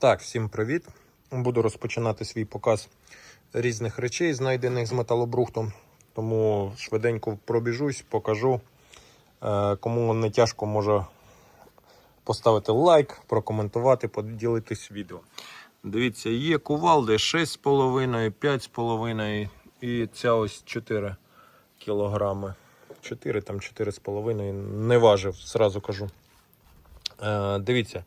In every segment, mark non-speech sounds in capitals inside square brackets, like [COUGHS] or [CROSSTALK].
Так, всім привіт. Буду розпочинати свій показ різних речей, знайдених з металобрухтом. Тому швиденько пробіжусь, покажу. Е, Кому не тяжко, може поставити лайк, прокоментувати, поділитись відео. Дивіться, є кувалди 6,5, 5,5 і ця ось 4 кілограми. 4 там 4,5, не важив, зразу кажу. Е, Дивіться.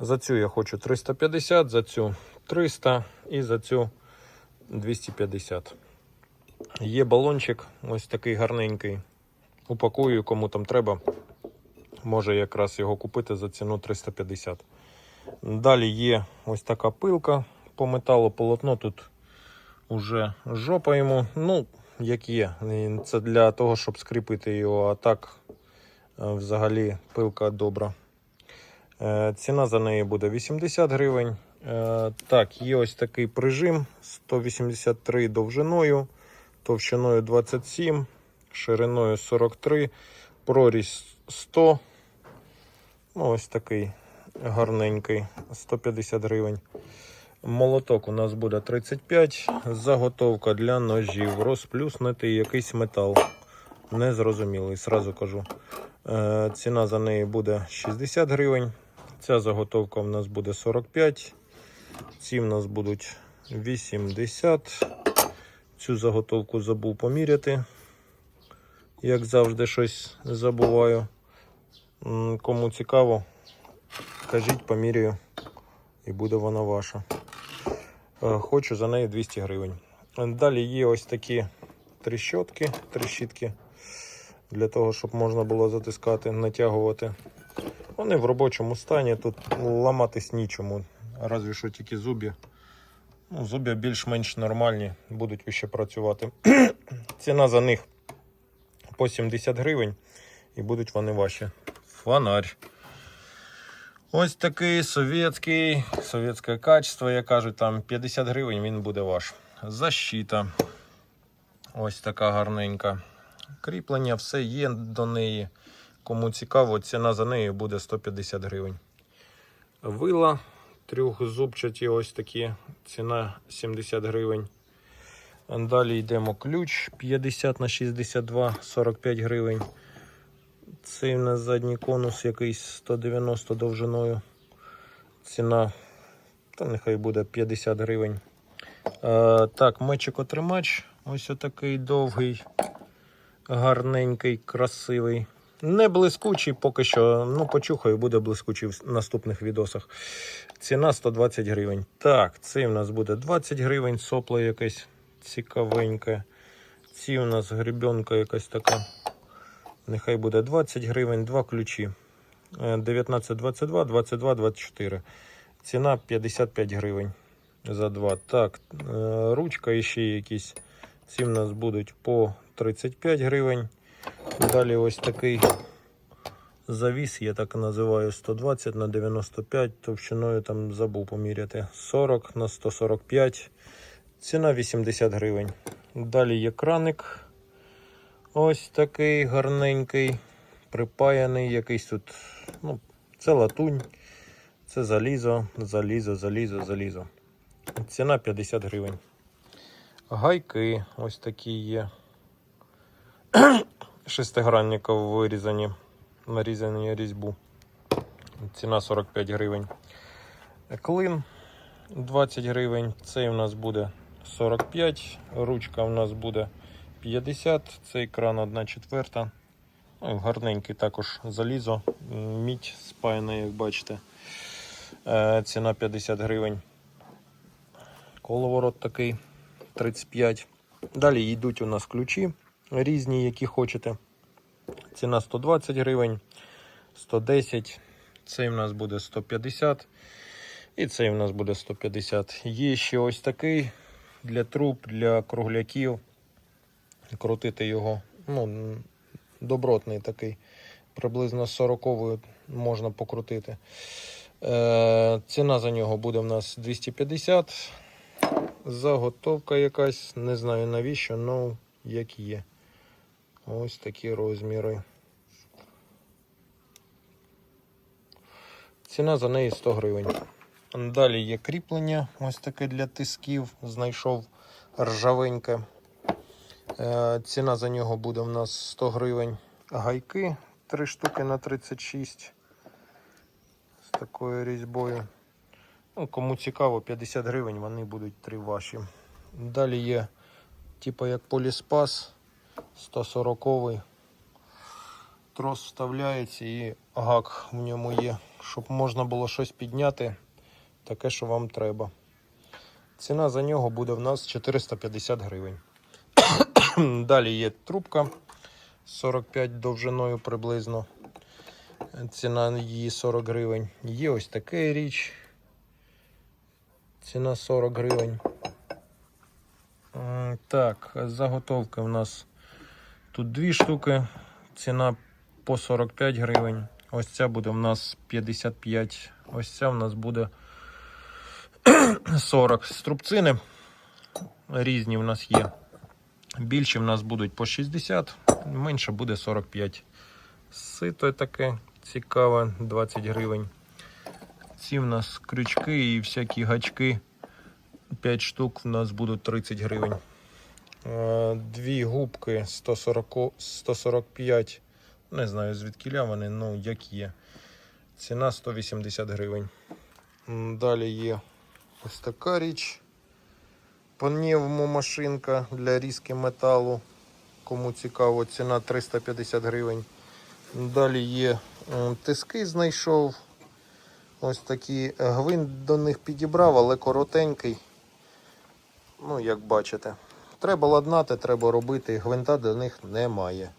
За цю я хочу 350, за цю 300 і за цю 250. Є балончик, ось такий гарненький. Упакую, кому там треба. Може якраз його купити за ціну 350. Далі є ось така пилка по металу, полотно тут уже жопа йому. Ну, як є. Це для того, щоб скріпити його, а так е, взагалі пилка добра. Е, Ціна за неї буде 80 гривень. Е, Так, є ось такий прижим 183 довжиною, товщиною 27, шириною 43, прорізь 100. Ну, ось такий гарненький, 150 гривень. Молоток у нас буде 35, заготовка для ножів, розплюснутий якийсь метал. Незрозумілий, сразу кажу. Е, Ціна за неї буде 60 гривень. Ця заготовка в нас буде 45. Ці в нас будуть 80. Цю заготовку забув поміряти. Як завжди, щось забуваю. Кому цікаво, кажіть, поміряю, і буде вона ваша. Е, Хочу за неї 200 гривень. Далі є ось такі тріщотки, тріщітки для того, щоб можна було затискати, натягувати. Вони в робочому стані, тут ламатись нічому. Разве що тільки зубі. Ну, зубі більш-менш нормальні, будуть ще працювати. [CLEARS THROAT] Ціна за них по 70 гривень і будуть вони ваші. Фонарь. Ось такий совєтський, совєтське качество, як кажуть, там 50 гривень він буде ваш. Защита. Ось така гарненька. Кріплення, все є до неї. Кому цікаво, ціна за неї буде 150 гривень. Вила трьохзубчаті ось такі. Ціна 70 гривень. Далі йдемо ключ 50 на 62, 45 гривень. Цей у задній конус якийсь 190 довжиною. Ціна, та нехай буде 50 гривень. Е, так, мечик-отримач. Ось отакий довгий, гарненький, красивий. Не блискучий поки що. Ну, почухаю, буде блискучий в наступних відосах. Ціна 120 гривень. Так, цей у нас буде 20 гривень, сопло якесь цікавеньке. Ці у нас гребенка якась така. Нехай буде 20 гривень, два ключі. Е, 19, 22, 22, 24. Ціна 55 гривень за два. Так, е, ручка і ще якісь. Ці в нас будуть по 35 гривень. Далі ось такий завіс, я так називаю 120 на 95, товщиною там забув поміряти 40 на 145. Ціна 80 гривень. Далі є краник. Ось такий гарненький, припаяний, якийсь тут. Ну, це латунь, це залізо, залізо, залізо, залізо. Ціна 50 гривень. Гайки ось такі є. Шестигранників вирізані, нарізані різьбу. Ціна 45 гривень. Клин 20 гривень. Цей у нас буде 45, ручка у нас буде 50, цей кран 1 четверта. Ну, гарненький також залізо, мідь спаяна, як бачите. Е, Ціна 50 гривень. Коловорот такий 35. Далі йдуть у нас ключі різні, які хочете. Ціна 120 гривень, 110. Цей у нас буде 150. І цей у нас буде 150. Є ще ось такий для труб, для кругляків. Крутити його. Ну, добротний такий. Приблизно 40 можна покрутити. Е, ціна за нього буде в нас 250. Заготовка якась, не знаю навіщо, але як є. Ось такі розміри. Ціна за неї 100 гривень. Далі є кріплення, ось таке для тисків. Знайшов ржавеньке. Е, Ціна за нього буде в нас 100 гривень. Гайки 3 штуки на 36 з такою різьбою. Ну, кому цікаво, 50 гривень вони будуть три ваші. Далі є, типу як поліспас 140 Трос вставляється і гак в ньому є, щоб можна було щось підняти, таке, що вам треба. Ціна за нього буде в нас 450 гривень. [COUGHS] Далі є трубка 45 довжиною приблизно. Ціна її 40 гривень. Є ось така річ. Ціна 40 гривень. Так, заготовки у нас тут дві штуки. Ціна по 45 гривень. Ось ця буде в нас 55. Ось ця в нас буде [CLEARS THROAT] 40. Струбцини різні в нас є. Більші в нас будуть по 60, менше буде 45. Сито таке цікаве, 20 гривень. Ці в нас крючки і всякі гачки. 5 штук в нас будуть 30 гривень. Е, Дві губки 140, 145. Не знаю звідкіля вони, ну як є. Ціна 180 гривень. Далі є ось така річ. Пневмомашинка для різки металу. Кому цікаво, ціна 350 гривень. Далі є тиски, знайшов. Ось такі гвинт до них підібрав, але коротенький. Ну, як бачите. Треба ладнати, треба робити. Гвинта до них немає.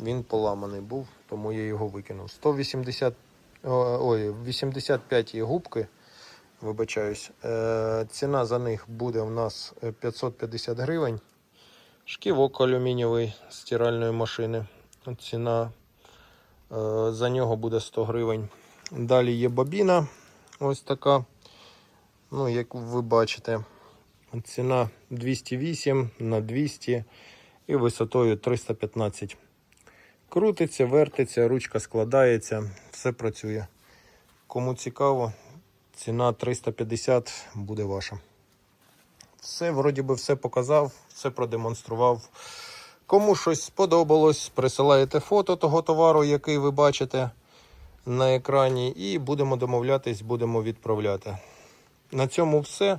Він поламаний був, тому я його викинув. 180, ой, 85 є губки. Вибачаюсь. Е, ціна за них буде у нас е, 550 гривень. Шківок алюмінієвий стиральної машини. Ціна е, за нього буде 100 гривень. Далі є бобіна. Ось така. Ну, як ви бачите, ціна 208 на 200 і висотою 315. Крутиться, вертиться, ручка складається, все працює. Кому цікаво, ціна 350 буде ваша. Все, вроді би, все показав, все продемонстрував. Кому щось сподобалось, присилаєте фото того товару, який ви бачите на екрані, і будемо домовлятись, будемо відправляти. На цьому все.